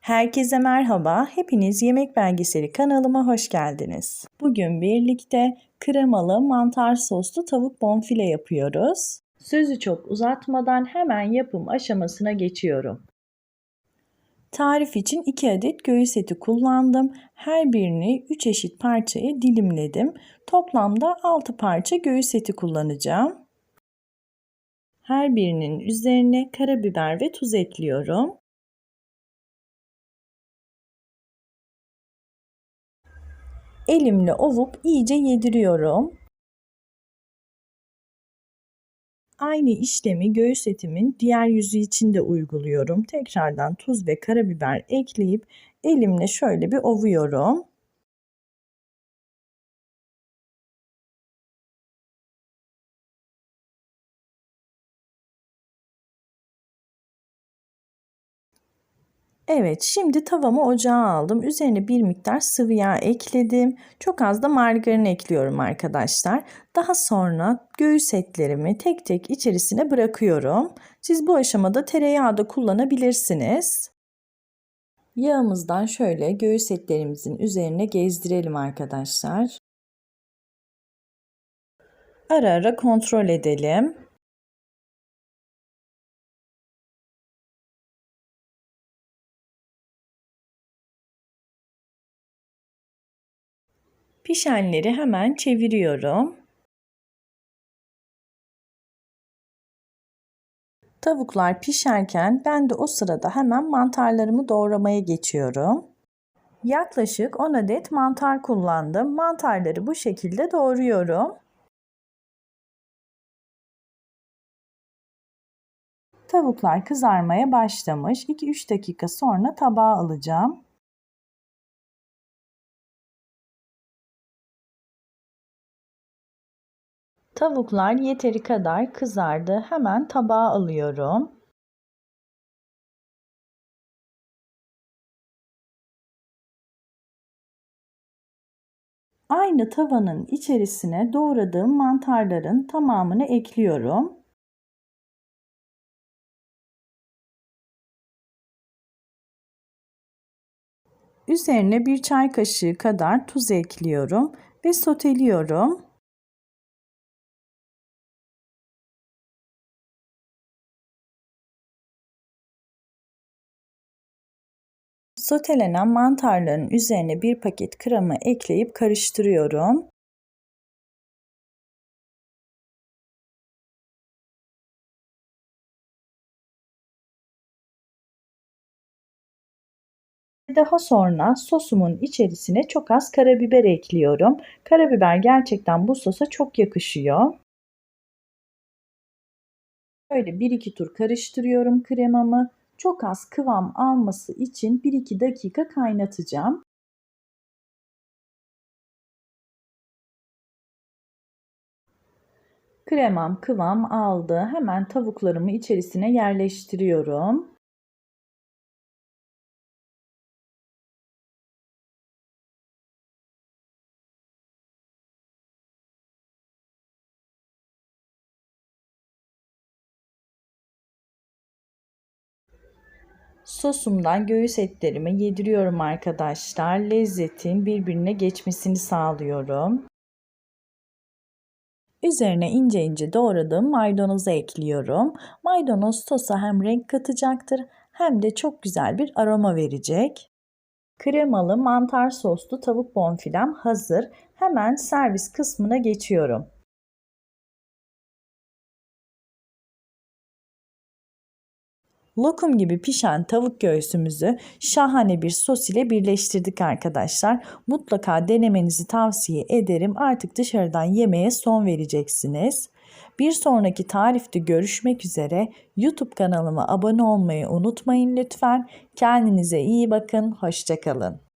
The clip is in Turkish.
Herkese merhaba. Hepiniz Yemek Belgeseli kanalıma hoş geldiniz. Bugün birlikte kremalı mantar soslu tavuk bonfile yapıyoruz. Sözü çok uzatmadan hemen yapım aşamasına geçiyorum. Tarif için 2 adet göğüs eti kullandım. Her birini 3 eşit parçaya dilimledim. Toplamda 6 parça göğüs eti kullanacağım. Her birinin üzerine karabiber ve tuz ekliyorum. Elimle ovup iyice yediriyorum. Aynı işlemi göğüs etimin diğer yüzü için de uyguluyorum. Tekrardan tuz ve karabiber ekleyip elimle şöyle bir ovuyorum. Evet, şimdi tavamı ocağa aldım. Üzerine bir miktar sıvı yağ ekledim. Çok az da margarin ekliyorum arkadaşlar. Daha sonra göğüs etlerimi tek tek içerisine bırakıyorum. Siz bu aşamada tereyağı da kullanabilirsiniz. Yağımızdan şöyle göğüs etlerimizin üzerine gezdirelim arkadaşlar. Ara ara kontrol edelim. Pişenleri hemen çeviriyorum. Tavuklar pişerken ben de o sırada hemen mantarlarımı doğramaya geçiyorum. Yaklaşık 10 adet mantar kullandım. Mantarları bu şekilde doğruyorum. Tavuklar kızarmaya başlamış. 2-3 dakika sonra tabağa alacağım. Tavuklar yeteri kadar kızardı. Hemen tabağa alıyorum. Aynı tavanın içerisine doğradığım mantarların tamamını ekliyorum. Üzerine bir çay kaşığı kadar tuz ekliyorum ve soteliyorum. Sotelenen mantarların üzerine bir paket krema ekleyip karıştırıyorum. Daha sonra sosumun içerisine çok az karabiber ekliyorum. Karabiber gerçekten bu sosa çok yakışıyor. Böyle 1-2 tur karıştırıyorum kremamı çok az kıvam alması için 1-2 dakika kaynatacağım. Kremam kıvam aldı. Hemen tavuklarımı içerisine yerleştiriyorum. Sosumdan göğüs etlerimi yediriyorum arkadaşlar. Lezzetin birbirine geçmesini sağlıyorum. Üzerine ince ince doğradığım maydanozu ekliyorum. Maydanoz sosa hem renk katacaktır hem de çok güzel bir aroma verecek. Kremalı mantar soslu tavuk bonfilem hazır. Hemen servis kısmına geçiyorum. Lokum gibi pişen tavuk göğsümüzü şahane bir sos ile birleştirdik arkadaşlar. Mutlaka denemenizi tavsiye ederim. Artık dışarıdan yemeğe son vereceksiniz. Bir sonraki tarifte görüşmek üzere. YouTube kanalıma abone olmayı unutmayın lütfen. Kendinize iyi bakın. Hoşçakalın.